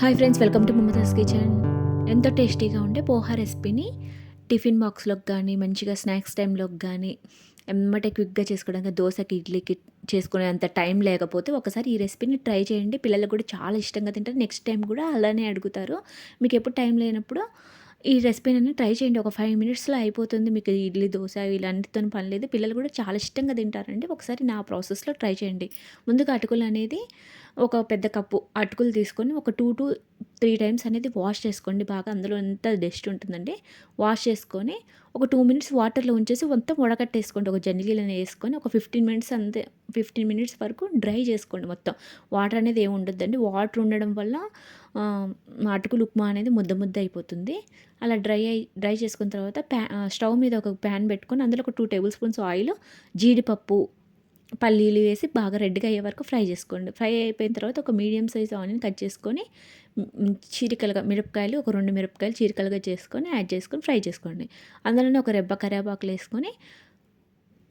Hi friends welcome to Mamata's kitchen. ఎంతో టేస్టీగా ఉండే పోహా రెసిపీని టిఫిన్ బాక్స్లోకి కానీ మంచిగా స్నాక్స్ టైంలోకి కానీ ఎమ్మటే క్విక్గా చేసుకోవడానికి దోశకి ఇడ్లీకి చేసుకునే అంత టైం లేకపోతే ఒకసారి ఈ రెసిపీని ట్రై చేయండి. పిల్లలకు కూడా చాలా ఇష్టంగా తింటారు. నెక్స్ట్ టైం కూడా అలానే అడుగుతారు. మీకు ఎప్పుడు టైం లేనప్పుడు ఈ రెసిపీని ట్రై చేయండి. ఒక ఫైవ్ మినిట్స్లో అయిపోతుంది. మీకు ఇడ్లీ దోశ ఇలాంటితో పని లేదు. పిల్లలు కూడా చాలా ఇష్టంగా తింటారండి. ఒకసారి నా ప్రాసెస్లో ట్రై చేయండి. ముందుగా అటుకులు అనేది ఒక పెద్ద కప్పు అటుకులు తీసుకొని ఒక టూ టు త్రీ టైమ్స్ అనేది వాష్ చేసుకోండి. బాగా అందులో ఎంత డస్ట్ ఉంటుందండి వాష్ చేసుకొని ఒక టూ మినిట్స్ వాటర్లో ఉంచేసి మొత్తం వడకట్టేసుకోండి. ఒక జనిగిలని వేసుకొని ఒక ఫిఫ్టీన్ మినిట్స్ అంతే ఫిఫ్టీన్ మినిట్స్ వరకు డ్రై చేసుకోండి మొత్తం. వాటర్ అనేది ఏమి ఉండద్దండి. వాటర్ ఉండడం వల్ల అటుకులు ఉప్మా అనేది ముద్ద ముద్ద అయిపోతుంది. అలా డ్రై అయి డ్రై చేసుకున్న తర్వాత ప్యా స్టవ్ మీద ఒక ప్యాన్ పెట్టుకొని అందులో ఒక టూ టేబుల్ స్పూన్స్ ఆయిల్ జీడిపప్పు పల్లీలు వేసి బాగా రెడ్గా అయ్యే వరకు ఫ్రై చేసుకోండి. ఫ్రై అయిపోయిన తర్వాత ఒక మీడియం సైజ్ ఆనియన్ కట్ చేసుకొని చీరికలుగా మిరపకాయలు ఒక రెండు మిరపకాయలు చీరికలుగా చేసుకొని యాడ్ చేసుకొని ఫ్రై చేసుకోండి. అందులోనే ఒక రెబ్బ కరివేపాకులు వేసుకొని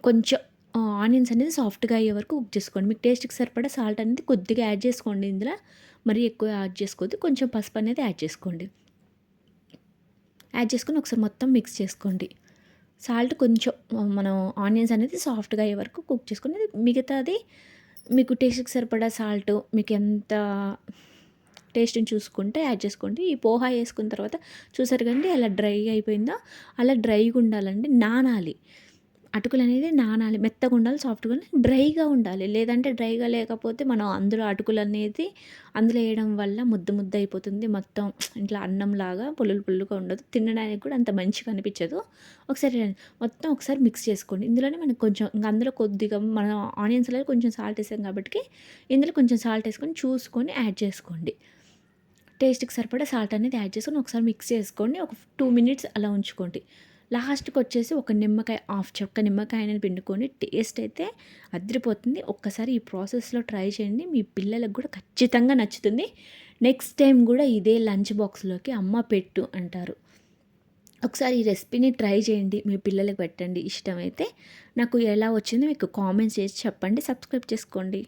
కొంచెం ఆనియన్స్ అనేది సాఫ్ట్గా అయ్యే వరకు కుక్ చేసుకోండి. మీకు టేస్ట్కి సరిపడా సాల్ట్ అనేది కొద్దిగా యాడ్ చేసుకోండి ఇందులో. మరీ ఎక్కువ యాడ్ చేసుకోవద్దు కొంచెం పసుపు అనేది యాడ్ చేసుకోండి. యాడ్ చేసుకొని ఒకసారి మొత్తం మిక్స్ చేసుకోండి. సాల్ట్ కొంచెం మనం ఆనియన్స్ అనేది సాఫ్ట్గా అయ్యే వరకు కుక్ చేసుకుని మిగతాది మీకు టేస్ట్కి సరిపడా సాల్ట్ మీకు ఎంత టేస్ట్ని చూసుకుంటే యాడ్ చేసుకోండి. ఈ పోహా వేసుకున్న తర్వాత చూసారు కండి అలా డ్రై అయిపోయిందో? అలా డ్రైగా ఉండాలండి నానాలి. అటుకులు అనేది నానాలి మెత్తగా ఉండాలి సాఫ్ట్గా ఉండాలి డ్రైగా ఉండాలి. లేదంటే డ్రైగా లేకపోతే మనం అందులో అటుకులు అనేది అందులో వేయడం వల్ల ముద్ద ముద్ద అయిపోతుంది. మొత్తం ఇట్లా అన్నంలాగా పుల్లులు పుల్లుగా ఉండదు. తినడానికి కూడా అంత మంచిగా అనిపించదు. ఒకసారి మొత్తం ఒకసారి మిక్స్ చేసుకోండి. ఇందులోనే మనకు కొంచెం ఇంకా అందులో కొద్దిగా మనం ఆనియన్స్లో కొంచెం సాల్ట్ వేసాం కాబట్టి ఇందులో కొంచెం సాల్ట్ వేసుకొని చూసుకొని యాడ్ చేసుకోండి. టేస్ట్కి సరిపడా సాల్ట్ అనేది యాడ్ చేసుకొని ఒకసారి మిక్స్ చేసుకోండి. ఒక టూ మినిట్స్ అలా ఉంచుకోండి. లాస్ట్కి వచ్చేసి ఒక నిమ్మకాయ హాఫ్ చెక్క నిమ్మకాయ అనేది పిండుకొని టేస్ట్ అయితే అదిరిపోతుంది. ఒక్కసారి ఈ ప్రాసెస్లో ట్రై చేయండి. మీ పిల్లలకు కూడా ఖచ్చితంగా నచ్చుతుంది. నెక్స్ట్ టైం కూడా ఇదే లంచ్ బాక్స్లోకి అమ్మ పెట్టు అంటారు. ఒకసారి ఈ రెసిపీని ట్రై చేయండి. మీ పిల్లలకు పెట్టండి. ఇష్టమైతే నాకు ఎలా వచ్చిందో మీకు కామెంట్స్ చేసి చెప్పండి. సబ్స్క్రైబ్ చేసుకోండి.